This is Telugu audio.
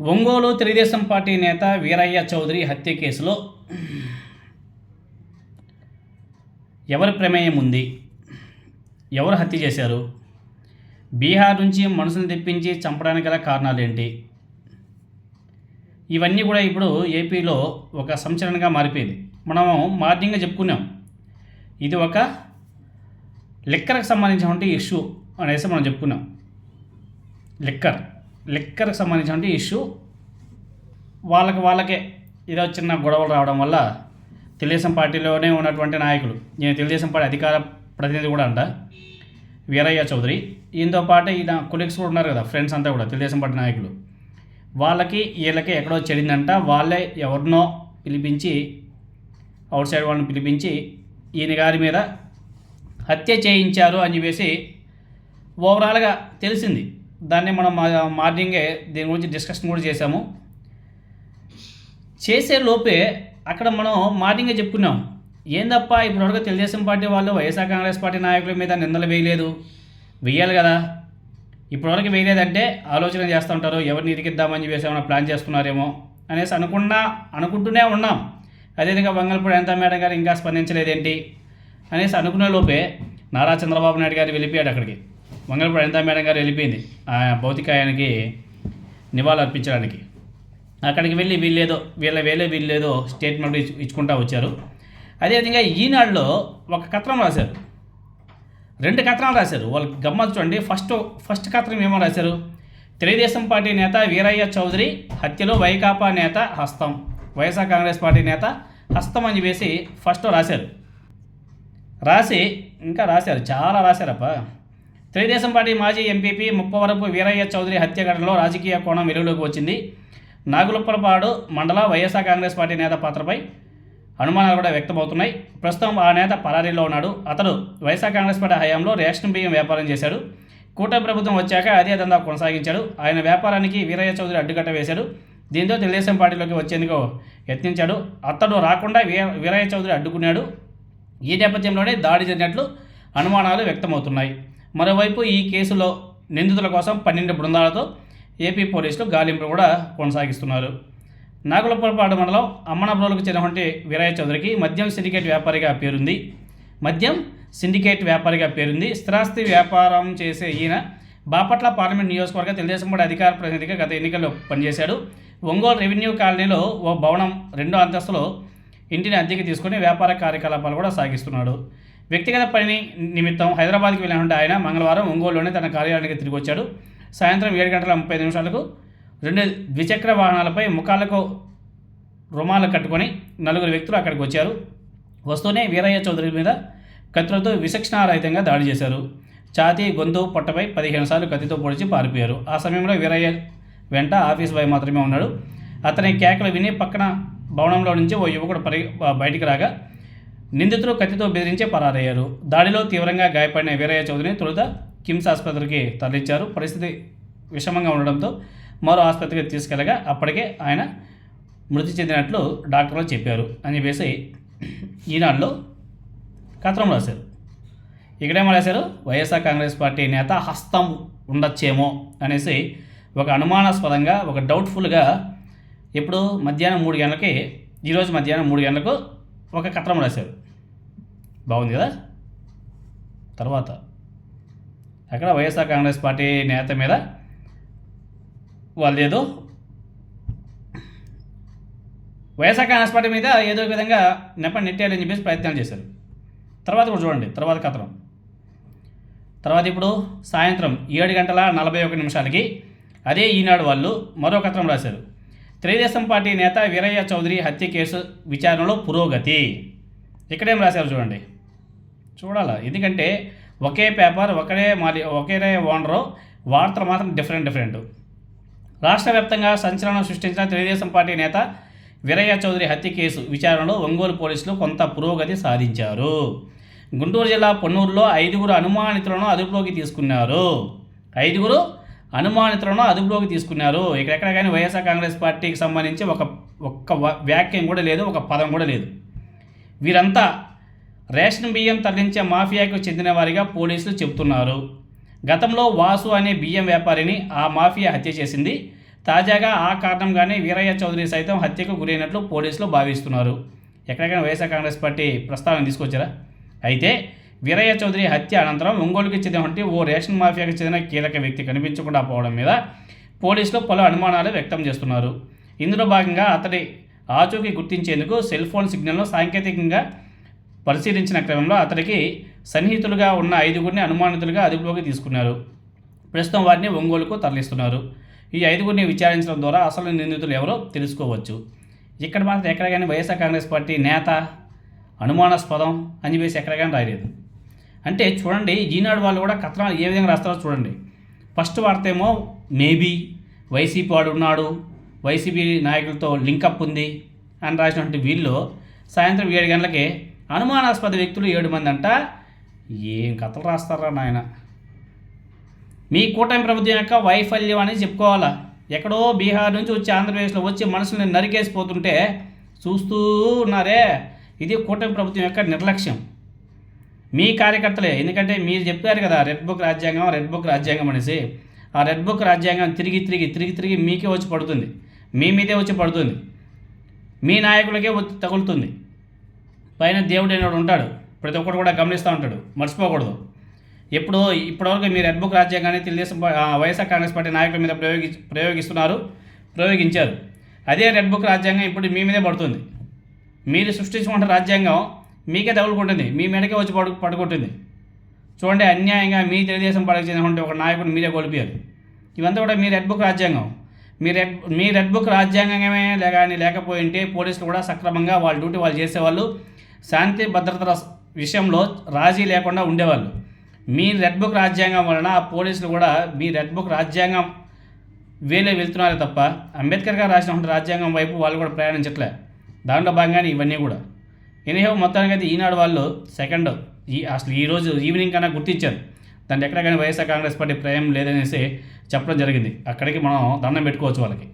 ఒంగోలు తెలుగుదేశం పార్టీ నేత వీరయ్య చౌదరి హత్య కేసులో ఎవరి ప్రమేయం ఉంది? ఎవరు హత్య చేశారు? బీహార్ నుంచి మనుషులను తెప్పించి చంపడానికి గల కారణాలు ఏంటి? ఇవన్నీ కూడా ఇప్పుడు ఏపీలో ఒక సంచలనంగా మారిపోయింది. మనం మార్నింగ్గా చెప్పుకున్నాం. ఇది ఒక లిక్కర్కి సంబంధించినటువంటి ఇష్యూ అనేసి మనం చెప్పుకున్నాం. లిక్కర్. లిక్కర్కి సంబంధించినటువంటి ఇష్యూ. వాళ్ళకి వాళ్ళకే ఏదో చిన్న గొడవలు రావడం వల్ల తెలుగుదేశం పార్టీలోనే ఉన్నటువంటి నాయకులు నేను తెలుగుదేశం పార్టీ అధికార ప్రతినిధి కూడా అంట వీరయ్య చౌదరి. ఈయనతో పాటు ఈయన కొలీగ్స్ కూడా ఉన్నారు కదా ఫ్రెండ్స్ అంతా కూడా తెలుగుదేశం పార్టీ నాయకులు. వాళ్ళకి వీళ్ళకి ఎక్కడో చెడిందంట. వాళ్ళే ఎవరినో పిలిపించి అవుట్ సైడ్ వాళ్ళని పిలిపించి ఈయన గారి మీద హత్య చేయించారు అని చెప్పేసి ఓవరాల్గా తెలిసింది. దాన్ని మనం మా- మార్నింగే దీని గురించి డిస్కషన్ కూడా చేశాము. చేసే లోపే అక్కడ మనం మార్నింగే చెప్పుకున్నాం. ఏందప్ప ఇప్పటివరకు తెలుగుదేశం పార్టీ వాళ్ళు వైఎస్ఆర్ కాంగ్రెస్ పార్టీ నాయకుల మీద నిందలు వేయలేదు. వేయాలి కదా. ఇప్పటివరకు వేయలేదంటే ఆలోచన చేస్తూ ఉంటారు ఎవరిని ఇరికిద్దామని చెప్పేసి ఏమైనా ప్లాన్ చేస్తున్నారేమో అనేసి అనుకున్నా అనుకుంటూనే ఉన్నాం. అదేవిధంగా వంగల్పూడి ఎంత మేడం గారు ఇంకా స్పందించలేదేంటి అనేసి అనుకునే లోపే నారా చంద్రబాబు నాయుడు గారు వెళ్ళిపోయాడు అక్కడికి. మంగళపూడి అనితా మేడం గారు వెళ్ళిపోయింది. ఆ భౌతికాయానికి నివాళులు అర్పించడానికి. అక్కడికి వెళ్ళి వీళ్ళేదో వీళ్ళ వేలే వీళ్ళేదో స్టేట్మెంట్ ఇచ్చు ఇచ్చుకుంటా వచ్చారు. అదేవిధంగా ఈనాడులో ఒక కథనం రాశారు. రెండు కథనాలు రాశారు. వాళ్ళు గమ్మత్తుండి ఫస్ట్ ఫస్ట్ కథనం ఏమో రాశారు? తెలుగుదేశం పార్టీ నేత వీరయ్య చౌదరి హత్యలో వైకాపా నేత హస్తం. వైఎస్ఆర్ కాంగ్రెస్ పార్టీ నేత హస్తం అని చెప్పేసి ఫస్ట్ రాశారు. రాసి ఇంకా రాశారు. చాలా రాశారప్ప. తెలుగుదేశం పార్టీ మాజీ ఎంపీపీ ముప్పవరపు వీరయ్య చౌదరి హత్య ఘటనలో రాజకీయ కోణం వెలుగులోకి వచ్చింది. నాగులప్పలపాడు మండల వైఎస్ఆర్ కాంగ్రెస్ పార్టీ నేత పాత్రపై అనుమానాలు కూడా వ్యక్తమవుతున్నాయి. ప్రస్తుతం ఆ నేత పరారీలో ఉన్నాడు. అతడు వైఎస్ఆర్ కాంగ్రెస్ పార్టీ హయాంలో రేషన్ బియ్యం వ్యాపారం చేశాడు. కూటమి ప్రభుత్వం వచ్చాక అదే దందా కొనసాగించాడు. ఆయన వ్యాపారానికి వీరయ్య చౌదరి అడ్డుకట్ట వేశాడు. దీంతో తెలుగుదేశం పార్టీలోకి వచ్చేందుకు యత్నించాడు. అతడు రాకుండా వీర వీరయ్య చౌదరి అడ్డుకున్నాడు. ఈ నేపథ్యంలోనే దాడి జరిగినట్లు అనుమానాలు వ్యక్తమవుతున్నాయి. మరోవైపు ఈ కేసులో నిందితుల కోసం పన్నెండు బృందాలతో ఏపీ పోలీసులు గాలింపు కూడా కొనసాగిస్తున్నారు. నాగులపల్పాడు మండలం అమ్మనబ్రోలకు చెందినటువంటి వీరయ్య చౌదరికి మద్యం సిండికేట్ వ్యాపారిగా పేరుంది. మద్యం సిండికేట్ వ్యాపారిగా పేరుంది. స్థిరాస్తి వ్యాపారం చేసే ఈయన బాపట్ల పార్లమెంట్ నియోజకవర్గ తెలుగుదేశం పార్టీ అధికార ప్రతినిధిగా గత ఎన్నికల్లో పనిచేశాడు. ఒంగోలు రెవెన్యూ కాలనీలో ఓ భవనం రెండో అంతస్తులో ఇంటిని అద్దెకి తీసుకుని వ్యాపార కార్యకలాపాలు కూడా సాగిస్తున్నాడు. వ్యక్తిగత పని నిమిత్తం హైదరాబాద్కి వెళ్ళినటువంటి ఆయన మంగళవారం ఒంగోలులోనే తన కార్యాలయానికి తిరిగి వచ్చాడు. సాయంత్రం ఏడు గంటల ముప్పై నిమిషాలకు రెండు ద్విచక్ర వాహనాలపై ముఖాలకు రుమాలు కట్టుకొని నలుగురు వ్యక్తులు అక్కడికి వచ్చారు. వస్తూనే వీరయ్య చౌదరి మీద కత్తులతో విచక్షణారహితంగా దాడి చేశారు. ఛాతీ గొంతు పొట్టపై పదిహేను సార్లు కత్తితో పొడిచి పారిపోయారు. ఆ సమయంలో వీరయ్య వెంట ఆఫీస్ బాయ్ మాత్రమే ఉన్నాడు. అతని కేకలు విని పక్కన భవనంలో నుంచి ఓ యువకుడు పరి బయటికి రాగా నిందితులు కత్తితో బెదిరించి పరారయ్యారు. దాడిలో తీవ్రంగా గాయపడిన వీరయ్య చౌదరిని తొలుత కిమ్స్ ఆసుపత్రికి తరలించారు. పరిస్థితి విషమంగా ఉండడంతో మరో ఆసుపత్రికి తీసుకెళ్ళగా అప్పటికే ఆయన మృతి చెందినట్లు డాక్టర్లు చెప్పారు అని చెప్పేసి ఈనాడులో కథనం రాశారు. ఇక్కడేమో రాశారు వైఎస్ఆర్ కాంగ్రెస్ పార్టీ నేత హస్తం ఉండొచ్చేమో అనేసి ఒక అనుమానాస్పదంగా ఒక డౌట్ఫుల్గా ఇప్పుడు మధ్యాహ్నం మూడు గంటలకి ఈరోజు మధ్యాహ్నం మూడు గంటలకు ఒక కథనం రాశారు. బాగుంది కదా? తర్వాత అక్కడ వైఎస్ఆర్ కాంగ్రెస్ పార్టీ నేత మీద వాళ్ళు ఏదో వైఎస్ఆర్ కాంగ్రెస్ పార్టీ మీద ఏదో విధంగా నెప్ప నెట్టేయాలని చెప్పేసి ప్రయత్నాలు చేశారు. తర్వాత కూడా చూడండి తర్వాత కథనం. తర్వాత ఇప్పుడు సాయంత్రం ఏడు గంటల నలభై ఒక నిమిషాలకి అదే ఈనాడు వాళ్ళు మరో కథనం రాశారు. తెలుగుదేశం పార్టీ నేత వీరయ్య చౌదరి హత్య కేసు విచారణలో పురోగతి. ఇక్కడేం రాశారు చూడండి. చూడాలా. ఎందుకంటే ఒకే పేపర్ ఒకరే మరి ఒకే ఓనరు వార్తలు మాత్రం డిఫరెంట్ డిఫరెంట్. రాష్ట్ర వ్యాప్తంగా సంచలనం సృష్టించిన తెలుగుదేశం పార్టీ నేత వీరయ్య చౌదరి హత్య కేసు విచారణలో ఒంగోలు పోలీసులు కొంత పురోగతి సాధించారు. గుంటూరు జిల్లా పొన్నూరులో ఐదుగురు అనుమానితులను అదుపులోకి తీసుకున్నారు. ఐదుగురు అనుమానితులను అదుపులోకి తీసుకున్నారు. ఇక్కడెక్కడ కానీ వైఎస్ఆర్ కాంగ్రెస్ పార్టీకి సంబంధించి ఒక ఒక్క వాక్యం కూడా లేదు ఒక పదం కూడా లేదు. వీరంతా రేషన్ బియ్యం తరలించే మాఫియాకు చెందిన వారిగా పోలీసులు చెబుతున్నారు. గతంలో వాసు అనే బియ్యం వ్యాపారిని ఆ మాఫియా హత్య చేసింది. తాజాగా ఆ కారణంగానే వీరయ్య చౌదరి సైతం హత్యకు గురైనట్లు పోలీసులు భావిస్తున్నారు. ఎక్కడికైనా వైఎస్ఆర్ కాంగ్రెస్ పార్టీ ప్రస్తావన తీసుకొచ్చారా? అయితే వీరయ్య చౌదరి హత్య అనంతరం ఒంగోలుకి చెందినటువంటి ఓ రేషన్ మాఫియాకు చెందిన కీలక వ్యక్తి కనిపించకుండా పోవడం మీద పోలీసులు పలు అనుమానాలు వ్యక్తం చేస్తున్నారు. ఇందులో భాగంగా అతడి ఆచూకీ గుర్తించేందుకు సెల్ ఫోన్ సిగ్నల్ను సాంకేతికంగా పరిశీలించిన క్రమంలో అతనికి సన్నిహితులుగా ఉన్న ఐదుగురిని అనుమానితులుగా అదుపులోకి తీసుకున్నారు. ప్రస్తుతం వారిని ఒంగోలుకు తరలిస్తున్నారు. ఈ ఐదుగురిని విచారించడం ద్వారా అసలు నిందితులు ఎవరో తెలుసుకోవచ్చు. ఇక్కడ మాత్రం ఎక్కడ కానీ వైఎస్ఆర్ కాంగ్రెస్ పార్టీ నేత అనుమానాస్పదం అని చెప్పేసి ఎక్కడ కానీ రాయలేదు. అంటే చూడండి ఈనాడు వాళ్ళు కూడా కథనాలు ఏ విధంగా రాస్తారో చూడండి. ఫస్ట్ వార్త ఏమో మేబీ వైసీపీ వాడు ఉన్నాడు వైసీపీ నాయకులతో లింకప్ ఉంది అని రాసినటువంటి వీళ్ళు సాయంత్రం ఏడు గంటలకి అనుమానాస్పద వ్యక్తులు ఏడు మంది అంట ఏం కథలు రాస్తారా నాయన? మీ కూటమి ప్రభుత్వం యొక్క వైఫల్యం అనేది చెప్పుకోవాలా? ఎక్కడో బీహార్ నుంచి వచ్చి ఆంధ్రప్రదేశ్లో వచ్చి మనుషుల్ని నరికేసిపోతుంటే చూస్తూ ఉన్నారే. ఇది కూటమి ప్రభుత్వం యొక్క నిర్లక్ష్యం. మీ కార్యకర్తలే ఎందుకంటే మీరు చెప్పారు కదా రెడ్ బుక్ రాజ్యాంగం రెడ్ బుక్ రాజ్యాంగం అనేసి. ఆ రెడ్ బుక్ రాజ్యాంగం తిరిగి తిరిగి తిరిగి తిరిగి మీకే వచ్చి పడుతుంది. మీ మీదే వచ్చి పడుతుంది. మీ నాయకులకే వచ్చి తగులుతుంది. పైన దేవుడు అనేవాడు ఉంటాడు. ప్రతి ఒక్కరు కూడా గమనిస్తూ ఉంటాడు. మర్చిపోకూడదు. ఎప్పుడో ఇప్పటివరకు మీరు రెడ్ బుక్ రాజ్యాంగాన్ని తెలుగుదేశం వైఎస్ఆర్ కాంగ్రెస్ పార్టీ నాయకుల మీద ప్రయోగి ప్రయోగిస్తున్నారు ప్రయోగించారు. అదే రెడ్ బుక్ రాజ్యాంగం ఇప్పుడు మీ మీదే పడుతుంది. మీరు సృష్టించుకుంటున్న రాజ్యాంగం మీకే తగులుకుంటుంది. మీ మెడకే వచ్చి పడు పడుకుంటుంది చూడండి అన్యాయంగా మీ తెలుగుదేశం పార్టీకి చెందినటువంటి ఒక నాయకుడిని మీరే కోల్పోయారు. ఇవంతా కూడా మీ రెడ్ బుక్ రాజ్యాంగం. మీ రెడ్ మీ రెడ్ బుక్ రాజ్యాంగమే లే- కానీ లేకపోయింటే పోలీసులు కూడా సక్రమంగా వాళ్ళ డ్యూటీ వాళ్ళు చేసేవాళ్ళు. శాంతి భద్రతల విషయంలో రాజీ లేకుండా ఉండేవాళ్ళు. మీ రెడ్ బుక్ రాజ్యాంగం వలన ఆ పోలీసులు కూడా మీ రెడ్ బుక్ రాజ్యాంగం వేలే వెళ్తున్నారే తప్ప అంబేద్కర్ గారు రాసిన రాజ్యాంగం వైపు వాళ్ళు కూడా ప్రయాణించట్లే. దాంట్లో భాగంగానే ఇవన్నీ కూడా. ఎనీహో మొత్తానికి అయితే ఈనాడు వాళ్ళు సెకండ్ ఈ అసలు ఈరోజు ఈవినింగ్ కన్నా గుర్తించారు. దాన్ని ఎక్కడ కానీ Y S R Congress party ప్రయం లేదనేసి చెప్పడం జరిగింది. అక్కడికి మనం దండం పెట్టుకోవచ్చు వాళ్ళకి.